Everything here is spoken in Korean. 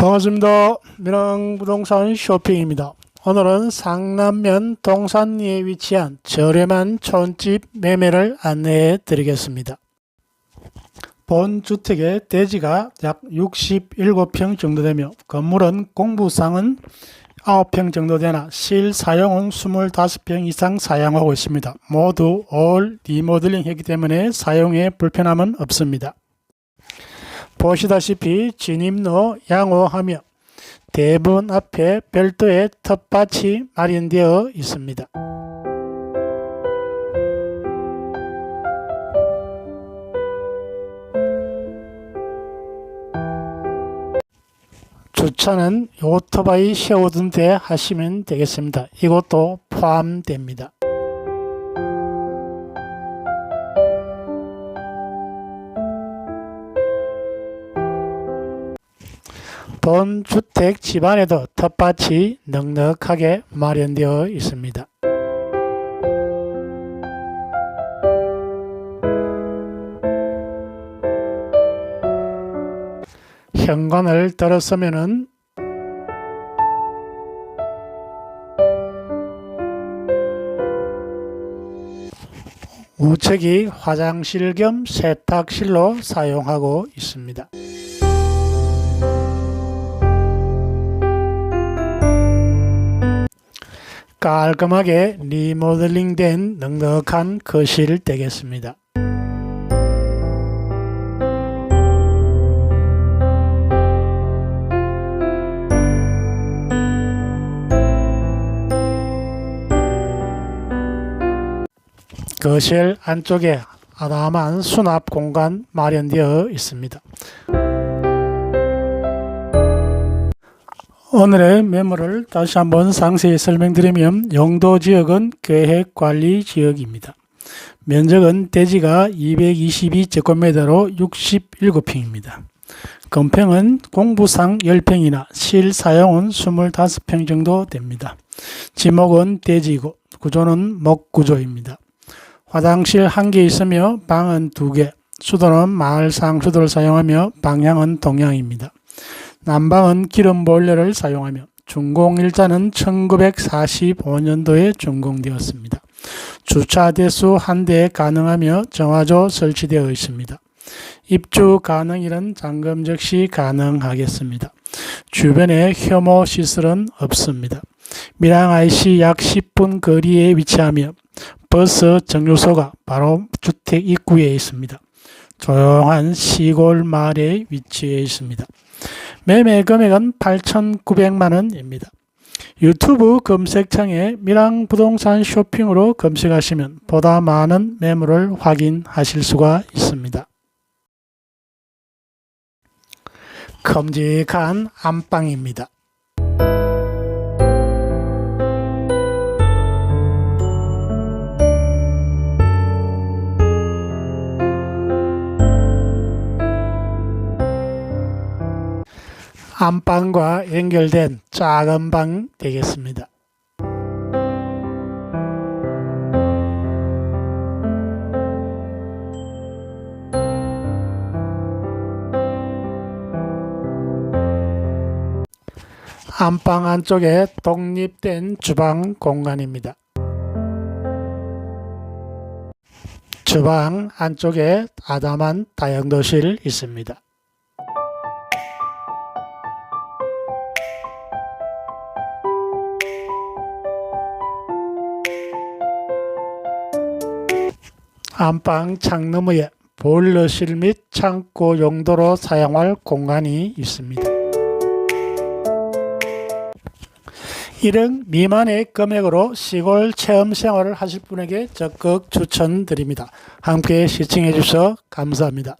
반갑습니다. 밀양부동산 쇼핑입니다. 오늘은 상남면 동산리에 위치한 저렴한 촌집 매매를 안내해 드리겠습니다. 본 주택의 대지가 약 67평 정도 되며 건물은 공부상은 9평 정도 되나 실 사용은 25평 이상 사용하고 있습니다. 모두 올 리모델링 했기 때문에 사용에 불편함은 없습니다. 보시다시피 진입로 양호하며 대문 앞에 별도의 텃밭이 마련되어 있습니다. 주차는 오토바이 세우던 데 하시면 되겠습니다. 이것도 포함됩니다. 본 주택 집안에도 텃밭이 넉넉하게 마련되어 있습니다. 현관을 들어서면은 우측이 화장실 겸 세탁실로 사용하고 있습니다. 깔끔하게 리모델링된 넉넉한 거실 되겠습니다. 거실 안쪽에 아담한 수납 공간 마련되어 있습니다. 오늘의 매물을 다시 한번 상세히 설명드리면 용도 지역은 계획관리 지역입니다. 면적은 대지가 222제곱미터로 67평입니다. 건평은 공부상 10평이나 실사용은 25평 정도 됩니다. 지목은 대지고 구조는 목구조입니다. 화장실 한 개 있으며 방은 두 개, 수도는 마을 상 수도를 사용하며 방향은 동향입니다. 난방은 기름 보일러를 사용하며 준공 일자는 1945년도에 준공되었습니다. 주차 대수 한 대 가능하며 정화조 설치되어 있습니다. 입주 가능일은 잔금 즉시 가능하겠습니다. 주변에 혐오 시설은 없습니다. 밀양 IC 약 10분 거리에 위치하며 버스 정류소가 바로 주택 입구에 있습니다. 조용한 시골 마을에 위치해 있습니다. 매매 금액은 8,900만 원입니다. 유튜브 검색창에 밀양 부동산 쇼핑으로 검색하시면 보다 많은 매물을 확인하실 수가 있습니다. 큼직한 안방입니다. 안방과 연결된 작은 방 되겠습니다. 안방 안쪽에 독립된 주방 공간입니다. 주방 안쪽에 아담한 다용도실 있습니다. 안방 창너머에 보일러실 및 창고 용도로 사용할 공간이 있습니다. 1억 미만의 금액으로 시골 체험 생활을 하실 분에게 적극 추천드립니다. 함께 시청해 주셔서 감사합니다.